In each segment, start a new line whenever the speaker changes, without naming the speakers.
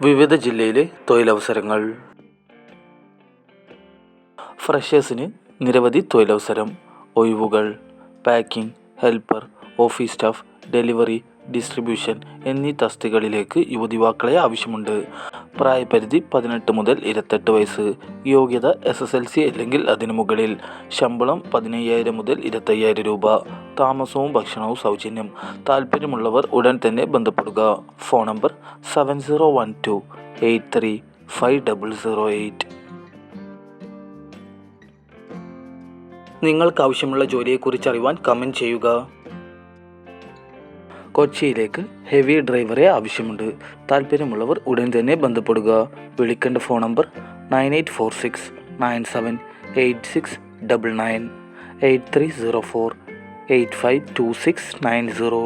വിവിധ ജില്ലയിലെ തൊഴിലവസരങ്ങൾ. ഫ്രഷേഴ്സിന് നിരവധി തൊഴിലവസരം ഒഴിവുകൾ packing helper office staff delivery distribution എന്നീ തസ്തികകളിലേക്ക് യുവതിവാക്കളെ ആവശ്യമുണ്ട്. പ്രായപരിധി പതിനെട്ട് മുതൽ ഇരുപത്തെട്ട് വയസ്സ്. യോഗ്യത എസ് എസ് എൽ സി അല്ലെങ്കിൽ അതിനു മുകളിൽ. ശമ്പളം പതിനയ്യായിരം മുതൽ ഇരുപത്തയ്യായിരം രൂപ. താമസവും ഭക്ഷണവും സൗജന്യം. താല്പര്യമുള്ളവർ ഉടൻ തന്നെ ബന്ധപ്പെടുക. Phone number seven zero one two eight three five double zero eight നിങ്ങൾക്ക് ആവശ്യമുള്ള ജോലിയെക്കുറിച്ച് അറിയുവാൻ കമന്റ് ചെയ്യുക. കൊച്ചിയിലേക്ക് ഹെവി ഡ്രൈവറെ ആവശ്യമുണ്ട്. താല്പര്യമുള്ളവർ ഉടൻ തന്നെ ബന്ധപ്പെടുക. വിളിക്കേണ്ട phone number nine eight four six nine seven eight six double nine eight three zero four eight five two six nine zero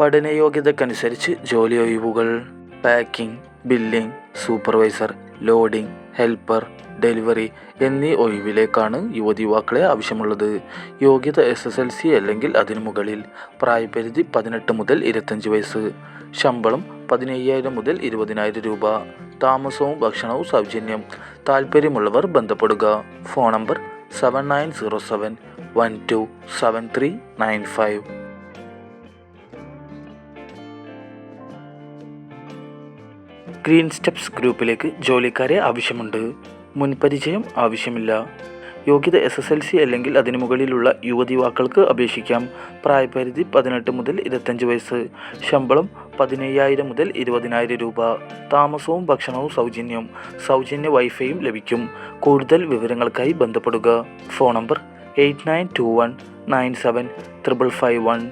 പഠനയോഗ്യതക്കനുസരിച്ച് ജോലി ഒഴിവുകൾ packing billing supervisor loading helper delivery എന്നീ ഒഴിവിലേക്കാണ് യുവതി യുവാക്കളെ ആവശ്യമുള്ളത്. യോഗ്യത എസ് എസ് എൽ സി അല്ലെങ്കിൽ അതിനു മുകളിൽ. പ്രായപരിധി പതിനെട്ട് മുതൽ ഇരുപത്തഞ്ച് വയസ്സ്. ശമ്പളം പതിനയ്യായിരം മുതൽ ഇരുപതിനായിരം രൂപ. താമസവും ഭക്ഷണവും സൗജന്യം. താല്പര്യമുള്ളവർ ബന്ധപ്പെടുക. Phone number seven nine zero seven one two seven three nine five green steps ഗ്രൂപ്പിലേക്ക് ജോലിക്കാരെ ആവശ്യമുണ്ട്. മുൻപരിചയം ആവശ്യമില്ല. യോഗ്യത എസ് എസ് എൽ സി അല്ലെങ്കിൽ അതിനു മുകളിലുള്ള യുവതി യുവാക്കൾക്ക് അപേക്ഷിക്കാം. പ്രായപരിധി പതിനെട്ട് മുതൽ ഇരുപത്തഞ്ച് വയസ്സ്. ശമ്പളം പതിനയ്യായിരം മുതൽ ഇരുപതിനായിരം രൂപ. താമസവും ഭക്ഷണവും സൗജന്യം. സൗജന്യ വൈഫൈയും ലഭിക്കും. കൂടുതൽ വിവരങ്ങൾക്കായി ബന്ധപ്പെടുക. Phone number eight nine two one nine seven triple five one.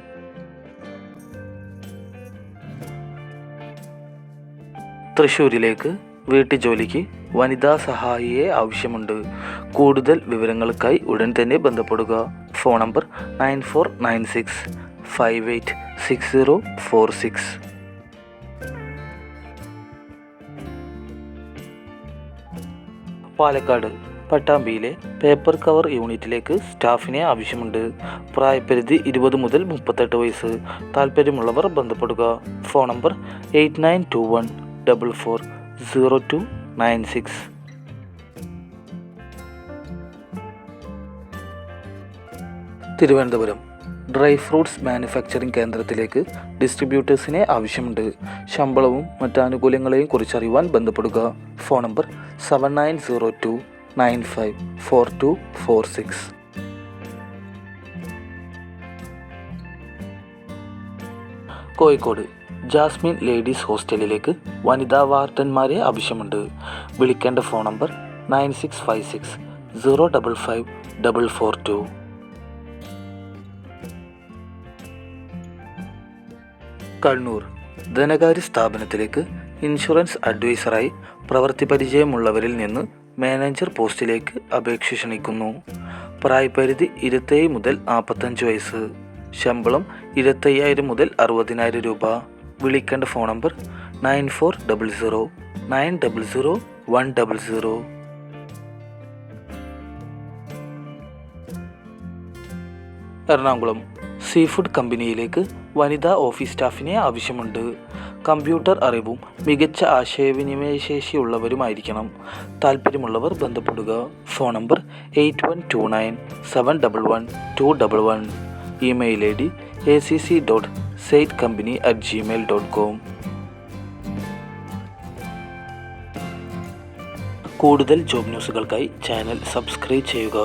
തൃശ്ശൂരിലേക്ക് വീട്ടു ജോലിക്ക് വനിതാ സഹായിയെ ആവശ്യമുണ്ട്. കൂടുതൽ വിവരങ്ങൾക്കായി ഉടൻ തന്നെ ബന്ധപ്പെടുക. Phone number nine four nine six five eight six zero four six. Palakkad പട്ടാമ്പിയിലെ paper cover യൂണിറ്റിലേക്ക് സ്റ്റാഫിനെ ആവശ്യമുണ്ട്. പ്രായപരിധി ഇരുപത് മുതൽ മുപ്പത്തെട്ട് വയസ്സ്. താല്പര്യമുള്ളവർ ബന്ധപ്പെടുക. Phone number eight nine two one double four zero two nine six Thiruvananthapuram dry fruits manufacturing കേന്ദ്രത്തിലേക്ക് ഡിസ്ട്രിബ്യൂട്ടേഴ്സിനെ ആവശ്യമുണ്ട്. ശമ്പളവും മറ്റ് ആനുകൂല്യങ്ങളെയും കുറിച്ചറിയുവാൻ ബന്ധപ്പെടുക. Phone number seven nine zero two nine five four two four six Kozhikode Jasmine ladies ഹോസ്റ്റലിലേക്ക് വനിതാ വാർഡന്മാരെ ആവശ്യമുണ്ട്. വിളിക്കേണ്ട phone number nine six five six zero double five double four two. Kannur ധനകാര്യ സ്ഥാപനത്തിലേക്ക് ഇൻഷുറൻസ് അഡ്വൈസറായി പ്രവൃത്തി പരിചയമുള്ളവരിൽ നിന്ന് മാനേജർ പോസ്റ്റിലേക്ക് അപേക്ഷ ക്ഷണിക്കുന്നു. പ്രായപരിധി ഇരുപത്തേഴ് മുതൽ നാൽപ്പത്തഞ്ച് വയസ്സ്. ശമ്പളം ഇരുപത്തയ്യായിരം മുതൽ അറുപതിനായിരം രൂപ. വിളിക്കേണ്ട phone number nine four double zero nine double zero one double zero Ernakulam sea food കമ്പനിയിലേക്ക് വനിതാ ഓഫീസ് സ്റ്റാഫിനെ ആവശ്യമുണ്ട്. കമ്പ്യൂട്ടർ അറിവും മികച്ച ആശയവിനിമയ ശേഷിയുള്ളവരുമായിരിക്കണം. താല്പര്യമുള്ളവർ ബന്ധപ്പെടുക. Phone number eight one two nine seven double one two double one email I D A C C dot sate company at Gmail dot com കൂടുതൽ ജോബ് ന്യൂസുകൾക്കായി ചാനൽ സബ്സ്ക്രൈബ് ചെയ്യുക.